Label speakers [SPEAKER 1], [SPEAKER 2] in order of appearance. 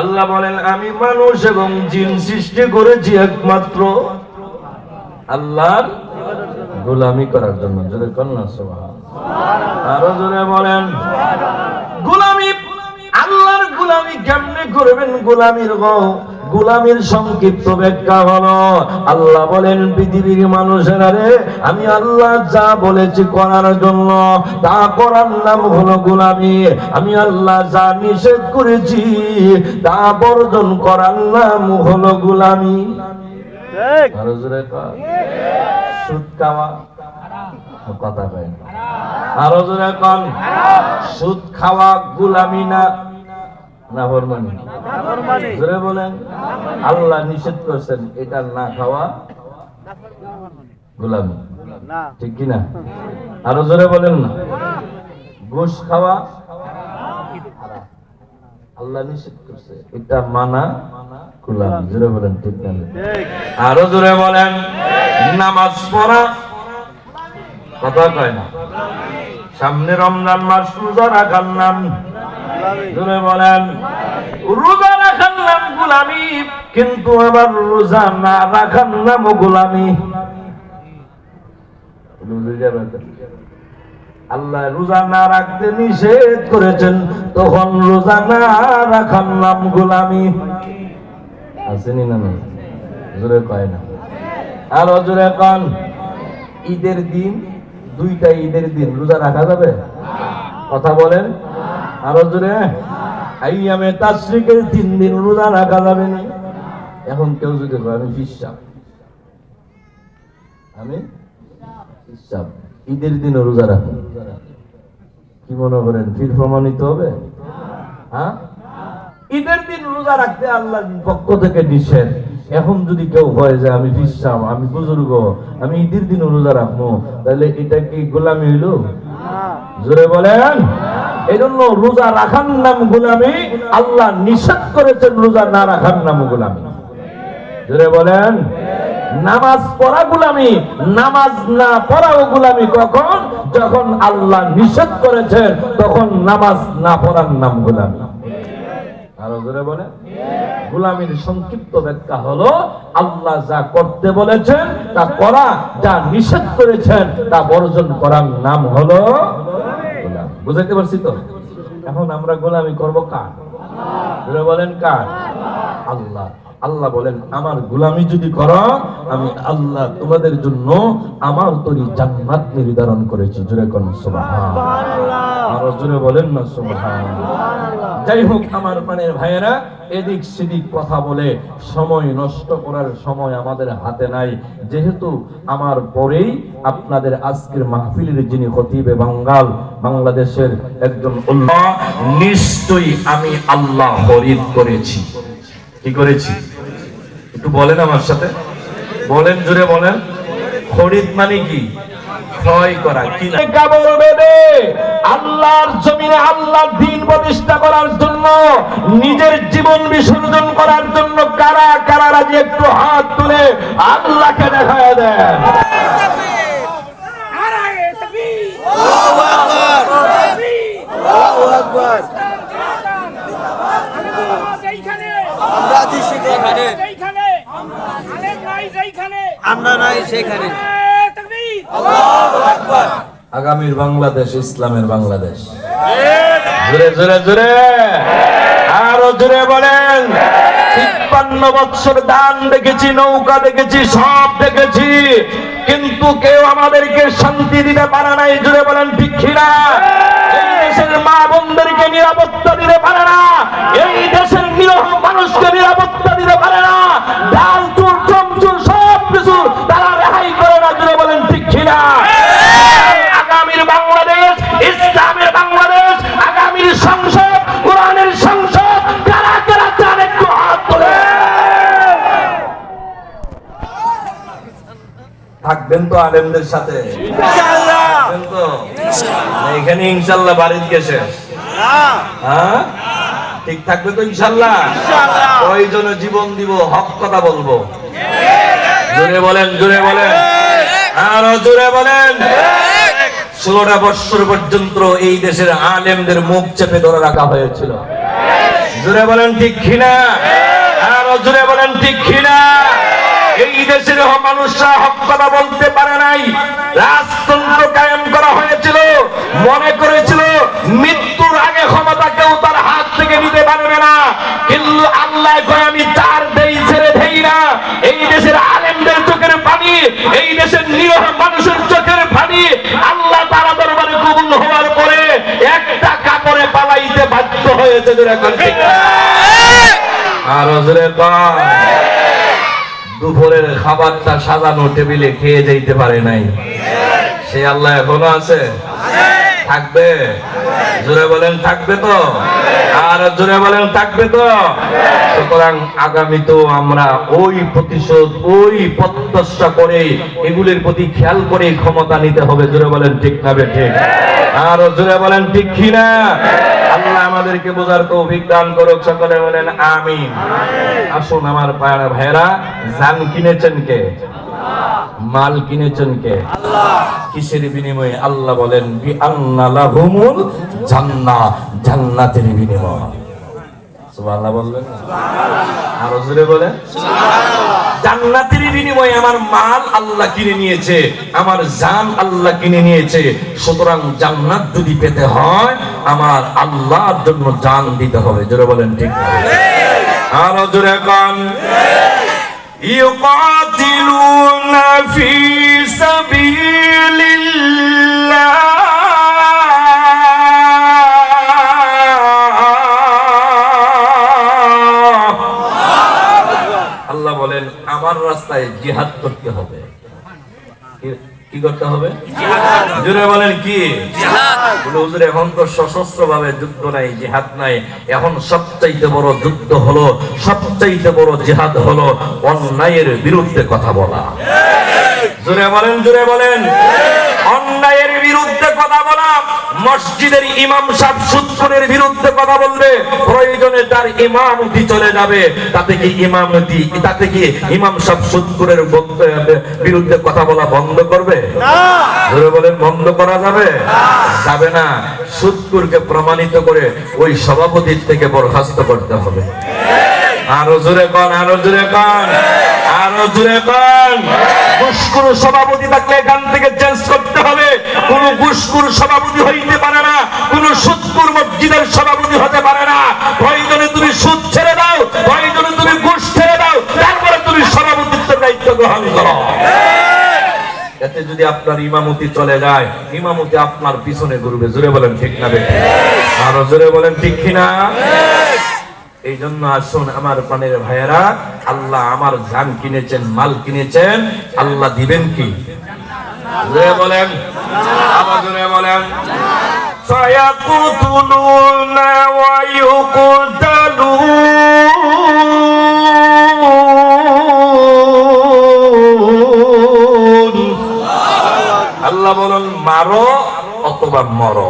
[SPEAKER 1] আল্লাহ বলেন, আমি মানুষ এবং জিন সৃষ্টি করেছি একমাত্র আল্লাহর গোলামি করার জন্য। যদি কন্যা সভা আরও জোরে বলেন, গোলামি গোলামি কেমনে করবেন গোলামির গো? গোলামির সংক্ষিপ্ত ব্যাখ্যা হলো আল্লাহ বলেন পৃথিবীর মানুষেরা রে আমি আল্লাহ যা বলেছি করার জন্য তা করার নাম হলো গোলামি। আমি আল্লাহ যা নিষেধ করেছি তা বর্জন করার নাম হলো গোলামি। সুদ খাওয়া কথা কয় আরও জোরে কন। সুদ খাওয়া গুলামি না বলেন, আল্লাহ নিষেধ করছেন এটা না খাওয়া গুলামি। ঠিক কি না? আরও জোরে বলেন না। খাওয়া আল্লাহ নিষেধ করছে, এটা মানা গুলামি। জোরে বলেন, ঠিক না? আরও জোরে বলেন, নামাজ পড়া কথা কয় না। সামনে রমজান মাস রোজা রাখার নাম। জোরে বলেন। রোজা রাখার গোলামি, কিন্তু আবার রোজা না রাখার গোলামি। আল্লাহ রোজা না রাখতে নিষেধ করেছেন, তখন রোজা না রাখার নাম গোলামি। আসেনি না জোরে কয় না। আরও জোরে কন। ঈদের দিন, দুইটা ঈদের দিন রোজা রাখা যাবে? কথা বলেন। আরও জোরে। আইয়ামে তাশরিকের তিন দিন রোজা রাখা যাবে না। এখন কেউ যদি আমি বিশ্বাস আমি বিশ্বাস ঈদের দিনও রোজা রাখো। কি মনে করেন ফির প্রমাণিত হবে? হ্যাঁ? ঈদের দিন রোজা রাখতে আল্লাহর পক্ষ থেকে নিষেধ। এখন যদি কেউ হয় যে আমি বিশ্বাস আমি বুজুর্গ আমি ঈদের দিন রোজা রাখব তাহলে এটা কি গোলামি হইল? জোরে বলেন। এই জন্য রোজা রাখার নাম গোলামি, আল্লাহ নিষেধ করেছেন রোজা না রাখার নাম গোলামি। জোরে বলেন, নামাজ পড়া গুলামি, নামাজ না পড়াও গুলামি কখন? যখন আল্লাহ নিষেধ করেছেন, তখন নামাজ না পড়ার নাম গুলামি। গোলামীর সংক্ষিপ্ত ব্যাখ্যা হলো, আল্লাহ যা করতে বলেছেন, তা করা, যা নিষেধ করেছেন, তা বর্জন করার নাম হলো বুঝাইতে পারছি তো? এখন আমরা গোলামি করব কার? বলেন কার? আল্লাহ। আল্লাহ বলেন আমার গোলামি যদি করো আমি আল্লাহ তোমাদের জন্য আমার তৈরি জান্নাত নির্ধারণ করেছি। জোরে কোন সুবহান। আরও জোরে বলেন না সুবহান। যাই হোক আমার প্রাণের ভাইয়েরা এদিক সেদিক কথা বলে সময় নষ্ট করার সময় আমাদের হাতে নাই। যেহেতু আমার পরেই আপনাদের আজকের মাহফিলের যিনি খতিবে বাঙ্গাল বাংলাদেশের একজন নিশ্চয়ই আমি আল্লাহ হরিদ করেছি। কি করেছি? একটু বলেন আমার সাথে। বলেন জুড়ে বলেন। খরিদ মানে কি? ক্রয় করা কি বেদে আল্লাহর জমিনে আল্লাহর দিন প্রতিষ্ঠা করার জন্য নিজের জীবন বিসর্জন করার জন্য কারা কারা রাজি? একটু হাত তুলে আল্লাহকে দেখায় দেন।
[SPEAKER 2] আমরা আছি সেখানে। আমরা নাই সেখানে
[SPEAKER 1] আগামীর বাংলাদেশ ইসলামের বাংলাদেশ। জোরে জোরে জোরে। আরও জোরে বলেন। তিপ্পান্ন বৎসর দান দেখেছি নৌকা দেখেছি সব দেখেছি। কিন্তু কেউ আমাদেরকে শান্তি দিতে পারে নাই জুড়ে বলেন ভিক্ষিরা এই দেশের মা বোনদেরকে নিরাপত্তা দিতে পারে না। এই দেশের নিরহ মানুষকে নিরাপত্তা দিতে পারে না। ডাল চুর চমচুর সব কিছু তারা রেহাই করে না জুড়ে বলেন ভিক্ষিরা আগামীর বাংলাদেশ ইসলামের বাংলাদেশ আগামীর সংসদ কোরআনের সংসদ কারা কারা চান একটু হাত তোলে। থাকবেন তো আলেমদের সাথে? এখানে ইনশাল্লাহ বাড়ির গেছে হ্যাঁ? ঠিক থাকবে তো ইনশাল্লাহ প্রয়োজনে জীবন দিব হক কথা বলব। জোরে বলেন জোরে বলেন। আরও জোরে বলেন। ষোলোটা বৎসর পর্যন্ত এই দেশের আলেমদের মুখ চেপে ধরে রাখা হয়েছিল। জোরে বলেন ঠিক কিনা? আর জোরে বলেন ঠিক কিনা? এই দেশের মানুষরা হক কথা বলতে হয়েছে যেটা আর হজরে দুপুরের খাবারটা সাজানো টেবিলে খেয়ে যাইতে পারে নাই। সে আল্লাহ এখনও আছে? থাকবে? জোরে বলেন, থাকবে তো? আর জোরে বলেন, থাকবে তো? সুতরাং আগামী তো আমরা ওই প্রতিশোধ, ওই প্রত্যাশা করে এগুলির প্রতি খেয়াল করে ক্ষমতা নিতে হবে। জোরে বলেন, ঠিক না বে, ঠিক? আর জোরে বলেন, ঠিক কি না? আল্লাহ আমাদেরকে বোঝার তো অভিজ্ঞান করুক। সকলে বলেন, আমিন। আসুন আমার ভাইরা জান কিনেছেন কে? মাল কিনেছেন কে? কিসের বিনিময়ে? আল্লাহ বলেন বি আন্না জান্নাহ জান্নাতের বিনিময়। সুবহানাল্লাহ বললেন আরও জোরে বলে জান্নাতের বিনিময়ে আমার মাল আল্লাহ কিনে নিয়েছে আমার জান আল্লাহ কিনে নিয়েছে। সুতরাং জান্নাত যদি পেতে হয় আমার আল্লাহর জন্য জান দিতে হবে। জোরে বলেন ঠিক আরও জোরে কান। يقاتلون في سبيل الله আল্লাহ বলেন আমার রাস্তায় জিহাদ করতে হবে কি- করতে হবে? জোরে বলেন কি? হুজুর, এখন তো সশস্ত্র ভাবে যুদ্ধ নাই জিহাদ নাই। এখন সবচাইতে বড় যুদ্ধ হলো সবচাইতে বড় জিহাদ হলো অন্যায়ের বিরুদ্ধে কথা বলা। জোরে বলেন জোরে বলেন। বিরুদ্ধে কথা বলা মসজিদের ইমাম সাহেব বিরুদ্ধে কথা বলবে প্রয়োজনে তার ইমামতি চলে যাবে। তাতে কি ইমামতি তাতে কি ইমাম সাহেব বিরুদ্ধে কথা বলা বন্ধ করবে? বলেন বন্ধ করা যাবে? যাবে না। সুৎকুরকে প্রমাণিত করে ওই সভাপতির থেকে বরখাস্ত করতে হবে। আরও জোরে কন আরও জোরে কন আরও জোরে কন। ঘুষখোর সভাপতি থাকলে এখান থেকে চেঞ্জ করতে হবে। কোন ঘুষখোর সভাপতি হইতে পারে না, কোন সুৎকুর মসজিদের সভাপতি হতে পারে না। প্রয়োজনে তুমি সুদ ছেড়ে দাও প্রয়োজনে তুমি ঘুষ ছেড়ে দাও, তারপরে তুমি সভাপতিত্বের দায়িত্ব গ্রহণ করো। এতে যদি আপনার ইমামতি চলে যায়, ইমামতি আপনার পিছনে ঘুরবে। জোরে বলেন ঠিক না বেঠিক? আরও জোরে বলেন ঠিক কিনা? এই জন্য আসুন আমার প্রাণের ভাইয়েরা আল্লাহ আমার জান কিনেছেন মাল কিনেছেন আল্লাহ দিবেন কি জোরে বলেন আবার জোরে বলেন فيقتلون ويقتلون আল্লাহ বলেন মারো অথবা মরো